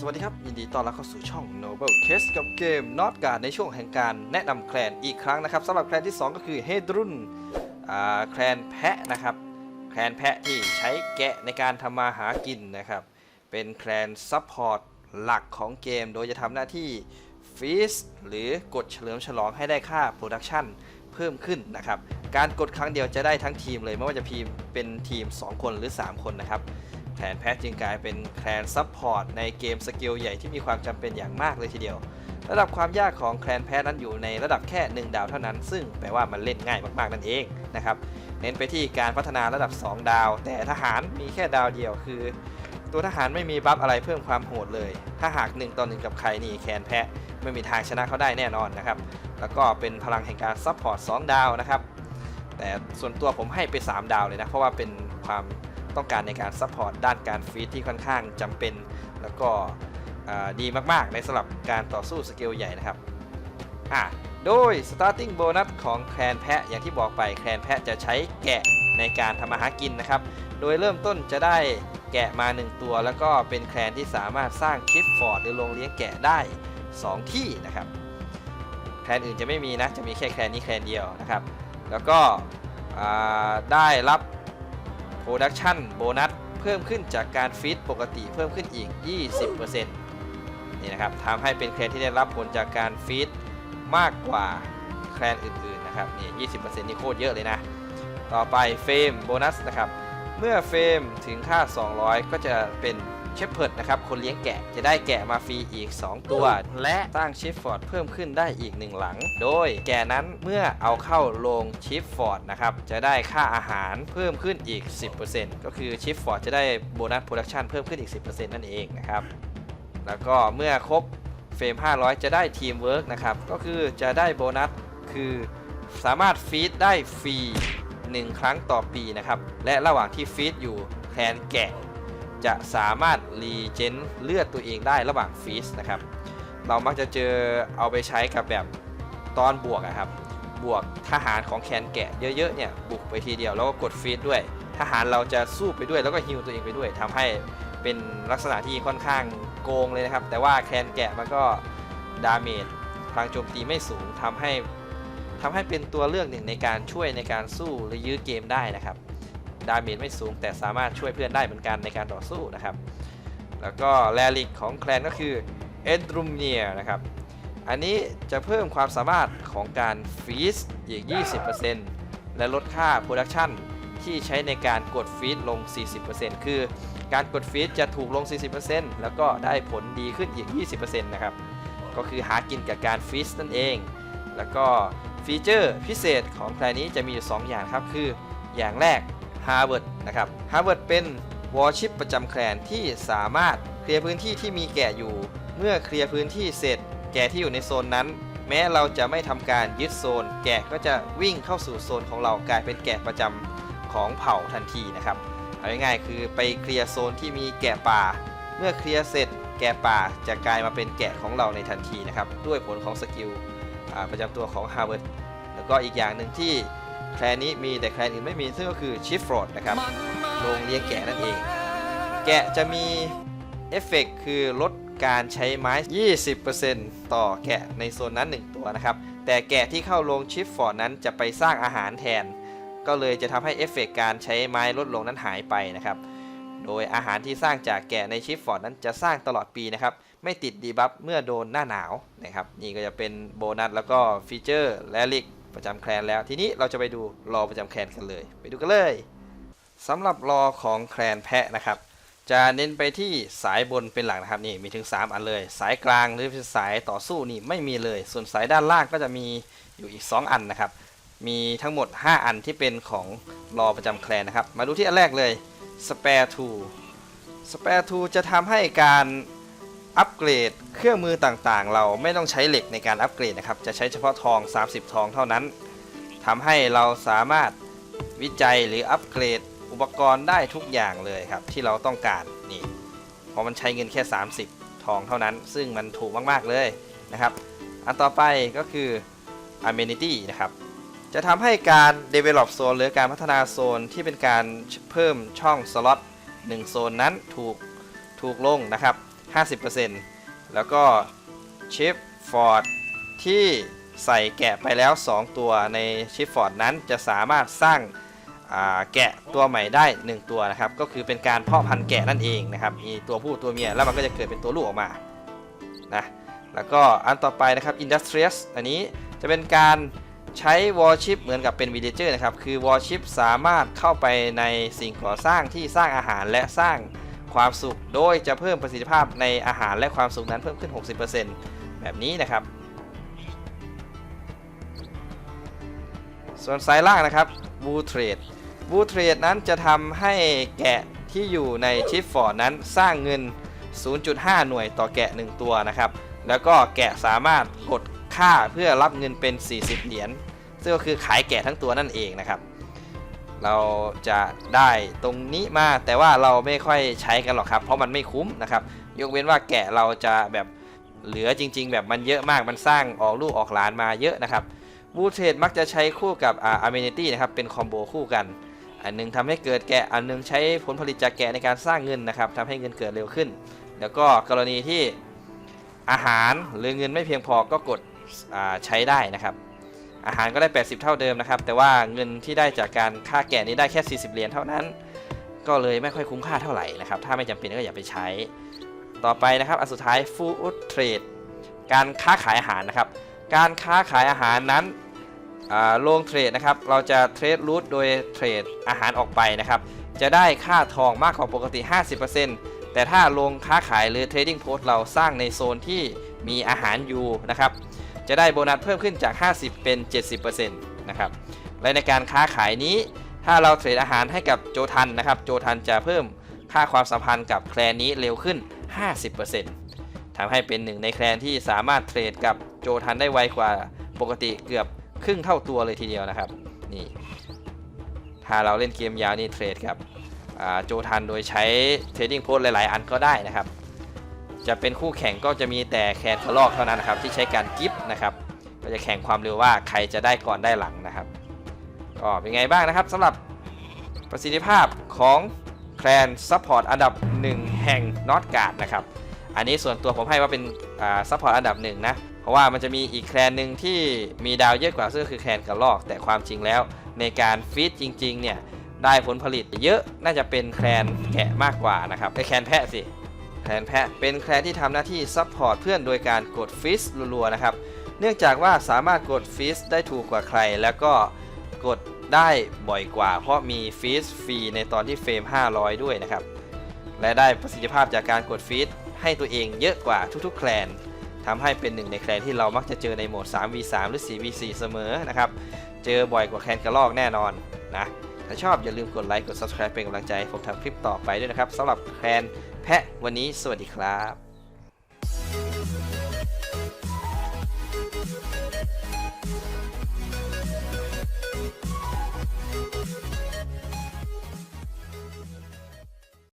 สวัสดีครับ ยินดีต้อนรับเข้าสู่ช่อง Noble Case กับเกม Not Guard ในช่วงแห่งการแนะนำแคลนอีกครั้งนะครับสำหรับแคลนที่ 2 ก็คือ h e d r u n แคลนแพะนะครับ แคลนแพะที่ใช้แกะในการทำมาหากินนะครับ เป็นแคลนซัพพอร์ตหลักของเกม โดยจะทำหน้าที่ฟีสหรือกดเฉลิมฉลองให้ได้ค่าโปรดักชันเพิ่มขึ้นนะครับ การกดครั้งเดียวจะได้ทั้งทีมเลย ไม่ว่าจะทีมเป็นทีม 2 คนหรือ 3 คนนะครับ แผนแพทจึงกลายเป็นแคลนซัพพอร์ตในเกมสกิลใหญ่ที่มีความจำเป็นอย่างมากเลยทีเดียว ระดับความยากของแคลนแพทนั้นอยู่ในระดับแค่ 1 ดาวเท่านั้น ซึ่งแปลว่ามันเล่นง่ายมากๆนั่นเองนะครับ เน้นไปที่การพัฒนาระดับ 2 ดาว แต่ทหารมีแค่ดาวเดียวคือ ตัวทหารไม่มีบัฟอะไรเพิ่มความโหดเลย ถ้าหาก1ต่อ1กับใครนี่แคลนแพะไม่มีทางชนะเขาได้แน่นอนนะครับ แล้วก็เป็นพลังแห่งการซัพพอร์ต2ดาวนะครับ แต่ส่วนตัวผมให้ไป 3 ดาวเลยนะ เพราะว่าเป็นความ ต้องการในการซัพพอร์ตด้านการฟีดที่ค่อนข้างจำเป็น แล้วก็ดีมากๆ ในสำหรับการต่อสู้สเกลใหญ่นะครับอะโดย starting bonus ของแคลนแพะอย่างที่บอกไปแคลนแพะจะใช้แกะในการทำมาหากินนะครับ โดยเริ่มต้นจะได้แกะมา 1 ตัว แล้วก็เป็นแคลนที่สามารถสร้างคลิปฟอร์ดหรือโรงเลี้ยงแกะได้ 2 ที่นะครับแคลนอื่นจะไม่มีนะ จะมีแค่แคลนนี้แคลนเดียวนะครับ แล้วก็ได้รับ Production โบนัสเพิ่มขึ้นจากการฟีดปกติเพิ่มขึ้นอีก 20%นี่นะครับทำให้เป็นแคลนที่ได้รับผลจากการฟีดมากกว่าแคลนอื่นๆนะครับนี่ 20%นี่โคตรเยอะเลยนะ ต่อไปเฟรมโบนัสนะครับ เมื่อเฟรมถึงค่า 200 ก็จะเป็น เชฟเพิร์ดนะครับคนเลี้ยงแกะจะได้แกะมาฟรีอีก 2 ตัว และสร้างชิฟฟอร์ดเพิ่มขึ้นได้อีก 1 หลัง โดยแกะนั้นเมื่อเอาเข้าโรงชิฟฟอร์ดนะครับจะได้ค่าอาหารเพิ่มขึ้นอีก 10%ก็คือชิฟฟอร์ดจะได้โบนัสโปรดักชันเพิ่มขึ้นอีก 10%นั่นเองนะครับแล้วก็เมื่อครบเฟรม 500 จะได้ทีมเวิร์กนะครับก็คือจะได้โบนัสคือสามารถฟีดได้ฟรี 1 ครั้งต่อปีนะครับและระหว่างที่ฟีดอยู่แทนแกะ จะสามารถรีเจนเลือดตัวเองได้ระหว่างฟีสนะครับ เรามักจะเจอเอาไปใช้กับแบบตอนบวกอะครับ บวกทหารของแคนแกะเยอะๆเนี่ยบุกไปทีเดียวแล้วก็กดฟีดด้วย ทหารเราจะสู้ไปด้วยแล้วก็ฮิวตัวเองไปด้วยทำให้เป็นลักษณะที่ค่อนข้างโกงเลยนะครับ แต่ว่าแคนแกะมันก็ดาเมจพลังโจมตีไม่สูงทำให้ทำให้เป็นตัวเลือกหนึ่งในการช่วยในการสู้หรือยื้อเกมได้นะครับ ดาเมจไม่สูง แต่สามารถช่วยเพื่อนได้เหมือนกันในการต่อสู้นะครับ แล้วก็แรลิกของแคลนก็คือเอดรูมเนียนะครับ อันนี้จะเพิ่มความสามารถของการฟีสอีก 20%และลดค่าโปรดักชันที่ใช้ในการกดฟีดลง 40%คือการกดฟีดจะถูกลง 40%แล้วก็ได้ผลดีขึ้นอีก 20%นะครับ ก็คือหากินกับการฟีสนั่นเอง แล้วก็ฟีเจอร์พิเศษของแคลนนี้จะมีอยู่ 2 อย่างครับ คืออย่างแรก Harvard นะครับ Harvard เป็นวอลชิปประจำแคลนที่สามารถเคลียร์พื้นที่ที่มีแกะอยู่ เมื่อเคลียร์พื้นที่เสร็จ แกะที่อยู่ในโซนนั้น แม้เราจะไม่ทำการยึดโซน แกะก็จะวิ่งเข้าสู่โซนของเรากลายเป็นแกะประจำของเผ่าทันทีนะครับเอาง่ายๆคือไปเคลียร์โซนที่มีแกะป่า เมื่อเคลียร์เสร็จ แกะป่าจะกลายมาเป็นแกะของเราในทันทีนะครับด้วยผลของสกิลประจำตัวของ Harvard แล้วก็อีกอย่างหนึ่งที่ แคลนนี้มีแต่แคลนอื่นไม่มีซึ่งก็คือชิฟฟรอดนะครับโรงเลี้ยงแกะนั่นเอง แกะจะมีเอฟเฟกต์คือลดการใช้ไม้ 20%ต่อแกะในโซนนั้น 1 ตัวนะครับ แต่แกะที่เข้าโรงชิฟฟอร์ดนั้นจะไปสร้างอาหารแทน ก็เลยจะทำให้เอฟเฟกต์การใช้ไม้ลดลงนั้นหายไปนะครับ โดยอาหารที่สร้างจากแกะในชิฟฟอร์ดนั้นจะสร้างตลอดปีนะครับ ไม่ติดดีบัฟเมื่อโดนหน้าหนาวนะครับ นี่ก็จะเป็นโบนัสแล้วก็ฟีเจอร์และลิก ประจำแคลนแล้ว ทีนี้เราจะไปดูรอประจำแคลนกันเลย ไปดูกันเลยสำหรับรอของแคลนแพะนะครับ จะเน้นไปที่สายบนเป็นหลักนะครับนี่มีถึง 3 อันเลย สายกลางหรือสายต่อสู้นี่ไม่มีเลย ส่วนสายด้านล่างก็จะมีอยู่อีก 2 อันนะครับ มีทั้งหมด 5 อันที่เป็นของรอประจำแคลนนะครับ มาดูที่อันแรกเลย Spare Tool Spare to จะทำให้การ อัปเกรดเครื่องมือต่างๆ เราไม่ต้องใช้เหล็กในการอัปเกรดนะครับ จะใช้เฉพาะทอง 30 ทองเท่านั้นทำให้เราสามารถวิจัยหรืออัปเกรดอุปกรณ์ได้ทุกอย่างเลยครับ ที่เราต้องการนี่เพราะมันใช้เงินแค่ 30 ทองเท่านั้น ซึ่งมันถูกมากๆเลยนะครับ อันต่อไปก็คือ amenity นะครับจะทำให้การ develop โซนหรือการพัฒนาโซนที่เป็นการเพิ่มช่องสล็อต1โซนนั้นถูกถูกลงนะครับ 50%แล้วก็ชิปฟอร์ดที่ใส่แกะไปแล้ว 2 ตัวในชิปฟอร์ดนั้นจะสามารถสร้างาแกะตัวใหม่ได้ 1 ตัวนะครับ ก็คือเป็นการเพาะพันธุ์แกะนั่นเองนะครับ มีตัวผู้ตัวเมียแล้วมันก็จะเกิดเป็นตัวลูกออกมานะแล้วก็อันต่อไปนะครับ Industrious อันนี้จะเป็นการใช้วอลชิปเหมือนกับเป็น Villager นะครับ คือวอลชิปสามารถเข้าไปในสิ่งก่อสร้างที่สร้างอาหารและสร้าง ความสุข โดยจะเพิ่มประสิทธิภาพในอาหารและความสุขนั้นเพิ่มขึ้น 60%แบบนี้นะครับ ส่วนสายล่างนะครับบูเทรดบูเทรดนั้นจะทำให้แกะที่อยู่ในชิปฟอร์ดนั้นสร้างเงิน 0.5 หน่วยต่อแกะ 1 ตัวนะครับ แล้วก็แกะสามารถกดค่าเพื่อรับเงินเป็น 40 เหรียญ ซึ่งก็คือขายแกะทั้งตัวนั่นเองนะครับ เราจะได้ตรงนี้มา แต่ว่าเราไม่ค่อยใช้กันหรอกครับ เพราะมันไม่คุ้มนะครับ ยกเว้นว่าแกะเราจะแบบเหลือจริง ๆ แบบมันเยอะมากมันสร้างออกลูกออกหลานมาเยอะนะครับบูเทดมักจะใช้คู่กับอ่าอเมนิตี้นะครับเป็นคอมโบคู่กัน อันหนึงทำให้เกิดแกะอันหนึงใช้ผลผลิตจากแกะในการสร้างเงินนะครับทำให้เงินเกิดเร็วขึ้น แล้วก็กรณีที่อาหารหรือเงินไม่เพียงพอก็กดใช้ได้นะครับ อาหารก็ได้ 80 เท่าเดิมนะครับ แต่ว่าเงินที่ได้จากการค่าแกะนี้ได้แค่ 40 เหรียญเท่านั้น ก็เลยไม่ค่อยคุ้มค่าเท่าไหร่นะครับ ถ้าไม่จำเป็นก็อย่าไปใช้ ต่อไปนะครับ อันสุดท้าย Food Trade การค้าขายอาหารนะครับ การค้าขายอาหารนั้นอ่าลงเทรดนะครับ เราจะเทรดรูทโดยเทรดอาหารออกไปนะครับ จะได้ค่าทองมากกว่าปกติ 50%แต่ถ้าลงค้าขายหรือ Trading Post เราสร้างในโซนที่มีอาหารอยู่นะครับ จะได้โบนัสเพิ่มขึ้นจาก 50 เป็น 70%นะครับและในการค้าขายนี้ ถ้าเราเทรดอาหารให้กับโจทันนะครับ โจทันจะเพิ่มค่าความสัมพันธ์กับแคลนนี้เร็วขึ้น 50%ทำให้เป็นหนึ่งในแคลนที่สามารถเทรดกับโจทันได้ไวกว่าปกติเกือบครึ่งเท่าตัวเลยทีเดียวนะครับนี่ถ้าเราเล่นเกมยาวนี่เทรดกับโจทันโดยใช้เทรดดิ้งโพสหลาย ๆ อันก็ได้นะครับ จะเป็นคู่แข่งก็จะมีแต่แคนกระลอกเท่านั้นนะครับที่ใช้การกิฟนะครับก็จะแข่งความเร็วว่าใครจะได้ก่อนได้หลังนะครับก็เป็นไงบ้างนะครับสำหรับประสิทธิภาพของแคลนซัพพอร์ตอันดับ 1 แห่งนอตการ์ดนะครับอันนี้ส่วนตัวผมให้ว่าเป็นซัพพอร์ตอันดับหนึ่งนะเพราะว่ามันจะมีอีกแคลนหนึ่งที่มีดาวเยอะกว่าซึ่งคือแคลนกระลอกแต่ความจริงแล้ว ในการฟีดจริงๆเนี่ยได้ผลผลิตเยอะน่าจะเป็นแคลนแกะมากกว่านะครับไอแคลนแพะสิ แคลนแพะเป็นแคลนที่ทำหน้าที่ซัพพอร์ตเพื่อนโดยการกดฟิสรัวๆนะครับ เนื่องจากว่าสามารถกดฟิสได้ถูกกว่าใคร แล้วก็กดได้บ่อยกว่า เพราะมีฟิสฟรีในตอนที่เฟรม 500 ด้วยนะครับ และได้ประสิทธิภาพจากการกดฟิสให้ตัวเองเยอะกว่าทุกๆ แคลนทำให้เป็นหนึ่งในแคลนที่เรามักจะเจอในโหมด 3v3 หรือ 4v4 เสมอนะครับ เจอบ่อยกว่าแคลนกระลอกแน่นอนนะ ถ้าชอบอย่าลืมกดไลค์ กด subscribe เป็นกำลังใจให้ผมทำคลิปต่อไปด้วยนะครับสำหรับแคลน แพะวันนี้สวัสดีครับ